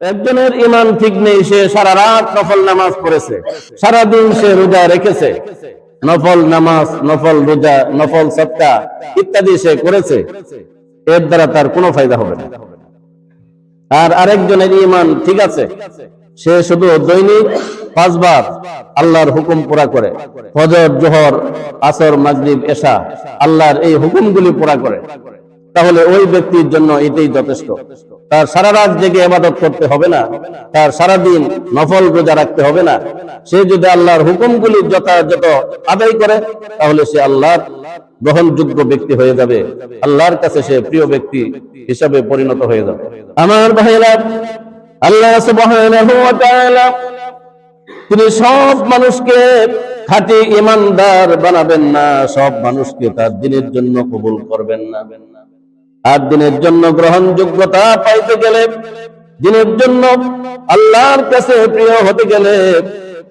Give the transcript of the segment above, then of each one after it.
একজনের ইমান ঠিক নেই, সে সারা রাত নফল নামাজ পড়েছে। সারাদিন সে রোজা রেখেছে। নফল নামাজ, নফল রোজা, নফল সৎকা ইত্যাদি সে করেছে। এর দ্বারা তার কোনো ফায়দা হবে না। আর আরেকজনের ইমান ঠিক আছে। সে শুধু দৈনিক পাঁচবার আল্লাহর হুকুম পুরা করে। ফজর, জোহর, আসর, মাগরিব, এশা, আল্লাহর এই হুকুমগুলি পুরা করে। তাহলে ওই ব্যক্তির জন্য এটাই যথেষ্ট। তার সারা রাত জেগে এবাদত করতে হবে না। তার সারা দিন নফল রোজা রাখতে হবে না। সে যদি আল্লাহর হুকুমগুলি যথাযথ আদায় করে, তাহলে সে আল্লাহর গ্রহণযোগ্য ব্যক্তি হয়ে যাবে। আল্লাহর কাছে সে প্রিয় ব্যক্তি হিসাবে পরিণত হয়ে যাবে। আমার ভাইরা আল্লাহ তিনি সব মানুষকে খাঁটি ইমানদার বানাবেন না, সব মানুষকে তার দিনের জন্য কবুল করবেন না। আর দিনের জন্য গ্রহণযোগ্যতা পাইতে গেলে, দিনের জন্য আল্লাহর কাছে প্রিয় হতে গেলে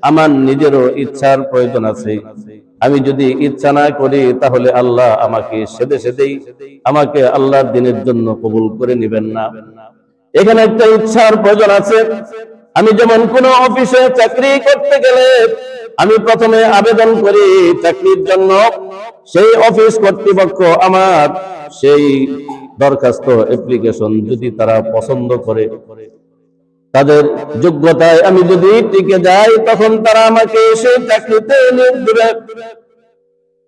আমার নিজেরও ইচ্ছার প্রয়োজন আছে। আমি যদি ইচ্ছা না করি, তাহলে আল্লাহ আমাকে সেদে সেদেই আমাকে আল্লাহর দিনের জন্য কবুল করে নেবেন না। এখানে একটা ইচ্ছার প্রয়োজন আছে। আমি যেমন কোন অফিসে চাকরি করতে গেলে আমি প্রথমে আবেদন করি চাকরির জন্য। সেই অফিস কর্তৃপক্ষ আমার সেই দরখাস্ত অ্যাপ্লিকেশন যদি তারা পছন্দ করে। তাদের যোগ্যতায় আমি যদি টিকে যাই, তখন তারা আমাকে সেই চাকরিতে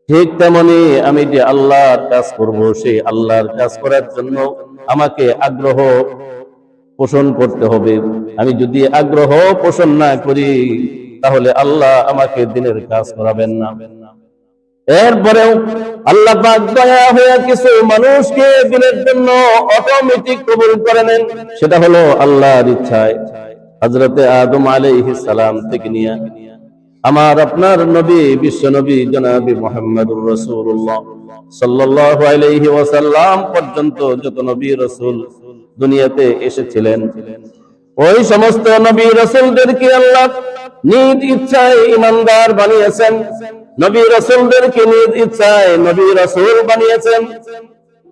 ঠিক তেমনি আমি যে আল্লাহর কাজ করব, সেই আল্লাহর কাজ করার জন্য আমাকে আগ্রহ পোষণ করতে হবে। আমি যদি আগ্রহ পোষণ না করি, তাহলে আল্লাহ আমাকে দিনের কাজ করাবেন না। এরপরেও আল্লাহ পাক দয়া হয়ে কিছু মানুষকে দিনের জন্য অটোমেটিক কবুল করে নেন, সেটা হলো আল্লাহর ইচ্ছায়। হযরতে আদম আলাইহিস সালাম থেকে নিয়ে আমার আপনার নবী, বিশ্ব নবী জনাবি মোহাম্মদুর রাসূলুল্লাহ সাল্লাল্লাহু আলাইহি ওয়াসাল্লাম পর্যন্ত যত নবী রাসূল দুনিয়াতে এসেছিলেন, ওই সমস্ত নবী রাসূলদেরকে আল্লাহ নিজ ইচ্ছায় ইমানদার বানিয়েছেন। নবী রাসূলদেরকে নিজ ইচ্ছায় নবী রাসূল বানিয়েছেন।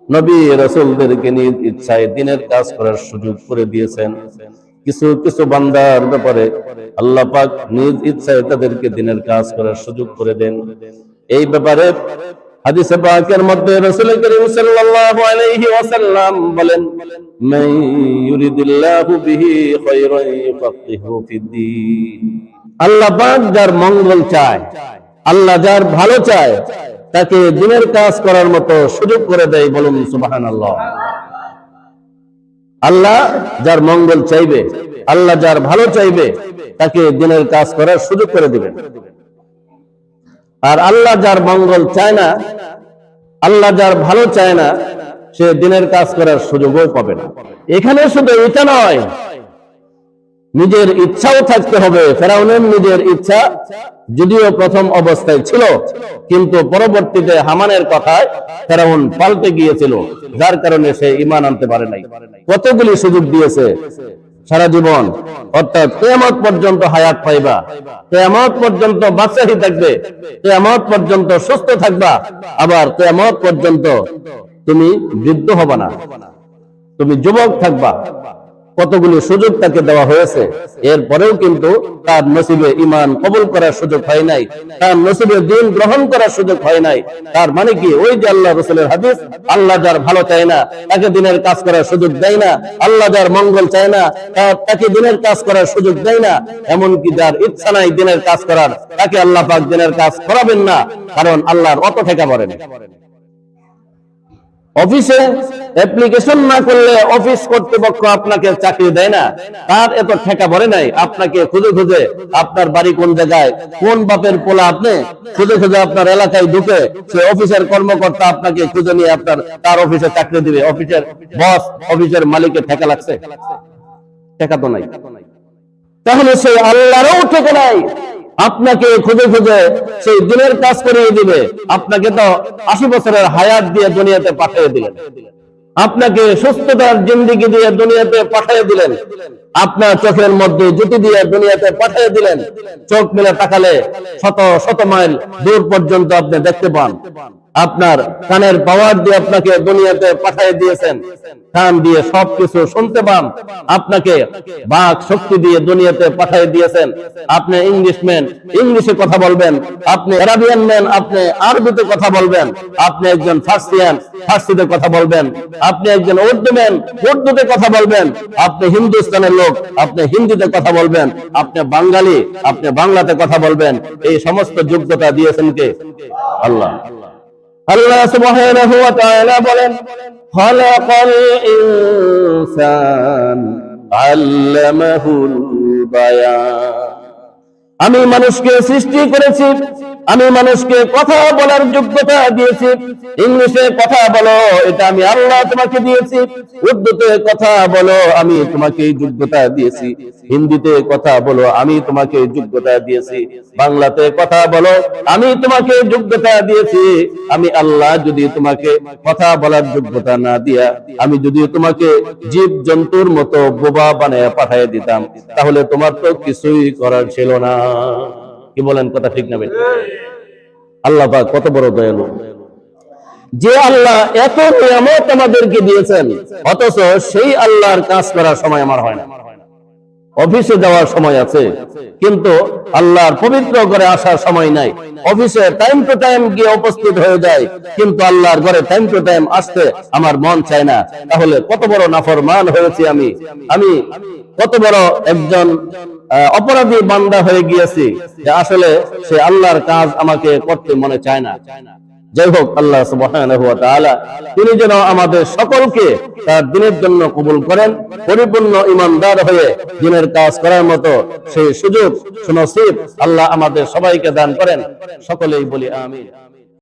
নবী রাসূলদেরকে নিজ ইচ্ছায় দিনের কাজ করার সুযোগ করে দিয়েছেন। কিছু কিছু বান্দার ব্যাপারে আল্লাহ পাক নিজ ইচ্ছায় তাদেরকে দিনের কাজ করার সুযোগ করে দেন। এই ব্যাপারে হাদিসে পাকের মধ্যে রাসূল করিম সাল্লাল্লাহু আলাইহি ওয়াসাল্লাম বলেন, মান ইউরিদুল্লাহু বিহি খায়রান আল্লাহ পাক যার মঙ্গল চায় আল্লাহ যার ভালো চায়, তাকে দিনের কাজ করার মতো সুযোগ করে দেয় বলুন সুবহানাল্লাহ। আল্লাহ যার মঙ্গল চাইবে, আল্লাহ যার ভালো চাইবে, তাকে দিনের কাজ করার সুযোগ করে দিবেন। আর আল্লাহ যার মঙ্গল চায় না, আল্লাহ যার ভালো চায় না, সে দিনের কাজ করার সুযোগও পাবে না। এখানে শুধু এটা নয় নিজের ইচ্ছাও থাকতে হবে। ফেরাউনের নিজের ইচ্ছা যদিও প্রথম অবস্থায় ছিল, কিন্তু পরবর্তীতে হামানের কথায় ফেরাউন পাল্টে গিয়েছিল, যার কারণে সে ইমান আনতে পারে নাই। কতগুলি সুযোগ দিয়েছে সারা জীবন। অর্থাৎ কেয়ামত পর্যন্ত হায়াত পাইবা, কেয়ামত পর্যন্ত বাচ্চাহি থাকবে, কেয়ামত পর্যন্ত সুস্থ থাকবা, আবার কেয়ামত পর্যন্ত তুমি বৃদ্ধ হবা না। তুমি যুবক থাকবা কতগুলি সুযোগ তাকে দেওয়া হয়েছে। এরপরেও কিন্তু তার নসিবে ইমান কবুল করার সুযোগ হয় নাই, তার নসিবে দিন গ্রহণ করার সুযোগ হয় নাই। তার মানে কি? ওই যে আল্লাহ রসুলের হাদিস, আল্লাহ যার ভালো চায় না, তাকে দিনের কাজ করার সুযোগ দেয় না, আল্লাহ যার মঙ্গল চায় না তাকে দিনের কাজ করার সুযোগ দেয় না, এমনকি যার ইচ্ছা নাই দিনের কাজ করার, তাকে আল্লাহ পাক দিনের কাজ করাবেন না, কারণ আল্লাহর অত ঠেকা পড়ে না অফিসে অ্যাপ্লিকেশন না করলে অফিস কর্তৃপক্ষ আপনাকে চাকরি দেয় না। তার এত ঠেকা ভরে নাই। আপনাকে খুঁজে খুঁজে আপনার বাড়ি কোন জায়গায়, কোন বাপের পোলা আপনি, খুঁজে খুঁজে আপনার এলাকায় ঢুকে সে অফিসের কর্মকর্তা আপনাকে খুঁজে নিয়ে আপনার, তার অফিসে চাকরি দিবে। অফিসের বস অফিসের মালিকের ঠেকা লাগছে। ঠেকা তো নাই। তাহলে সেই আল্লাহরও ঠেকে নাই। আপনাকে খুঁজে খুঁজে সেই দিনের কাজ করিয়ে দিবে। আপনাকে তো আশি বছরের হায়াত দিয়ে দুনিয়াতে পাঠিয়ে দিলেন। আপনাকে সুস্থতার জিন্দিগি দিয়ে দুনিয়াতে পাঠিয়ে দিলেন। আপনার চোখের মধ্যে জুতি দিয়ে দুনিয়াতে পাঠিয়ে দিলেন। চোখ মেলে তাকালে শত শত মাইল দূর পর্যন্ত আপনি দেখতে পান। আপনার কানের পাওয়ার দিয়ে আপনাকে দুনিয়াতে পাঠিয়ে দিয়েছেন। কান দিয়ে সবকিছু শুনতে পান, আপনাকে বাক শক্তি দিয়ে দুনিয়াতে পাঠিয়ে দিয়েছেন। আপনি ইংলিশম্যান ইংলিশে কথা বলবেন। আপনি আরাবিয়ান ম্যান আপনি আরবিতে কথা বলবেন। আপনি একজন ফার্সিয়ান ফার্সিতে কথা বলবেন। আপনি একজন উর্দু ম্যান উর্দুতে কথা বলবেন। আপনি হিন্দুস্তানের লোক, আপনি হিন্দিতে কথা বলবেন। আপনি বাঙালি, আপনি বাংলাতে কথা বলবেন। এই সমস্ত যোগ্যতা দিয়েছেন কে? আল্লাহ। আল্লাহ সুবহানাহু ওয়া তাআলা বলেন খালাকাল ইনসান আল্লামাহুল বায়ান। আমি মানুষকে সৃষ্টি করেছি, আমি মানুষকে কথা বলার যোগ্যতা দিয়েছি। ইংলিশে কথা বলো, এটা আমি আল্লাহ তোমাকে দিয়েছি। উর্দুতে কথা বলো, আমি তোমাকে যোগ্যতা দিয়েছি। হিন্দিতে কথা বলো, আমি তোমাকে যোগ্যতা দিয়েছি। বাংলাতে কথা বলো, আমি তোমাকে যোগ্যতা দিয়েছি। আমি আল্লাহ যদি তোমাকে কথা বলার যোগ্যতা না দিয়া, আমি যদি তোমাকে জীব জন্তুর মতো বোবা বানায় পাঠিয়ে দিতাম, তাহলে তোমার তো কিছুই করার ছিল না। কি বলেন, কথা ঠিক আল্লাহ কত বড় দয়ালু। যে আল্লাহ এত নিয়ামত আমাদেরকে দিয়েছেন, অথচ সেই আল্লাহর কাজ করার সময় আমার হয় না। অফিসে যাওয়ার সময় আছে, কিন্তু আল্লাহর পবিত্র করে আসার সময় নাই। অফিসে টাইম টু টাইম গিয়ে উপস্থিত হয়ে যায়, কিন্তু আল্লাহর ঘরে টাইম টু টাইম আসতে আমার মন চায় না। তাহলে কত বড় নাফরমান হয়েছি আমি। আমি কত বড় একজন অপরাধী বান্দা হয়ে গিয়েছি যে আসলে সে আল্লাহর কাজ আমাকে করতে মনে চায় না। যাই হোক, আল্লাহ তিনি যেন আমাদের সকলকে তার দিনের জন্য কবুল করেন, পরিপূর্ণ ইমানদার হয়ে দিনের কাজ করার মতো সেই সুযোগ, সুনসিব আল্লাহ আমাদের সবাইকে দান করেন। সকলেই বলি আমিন।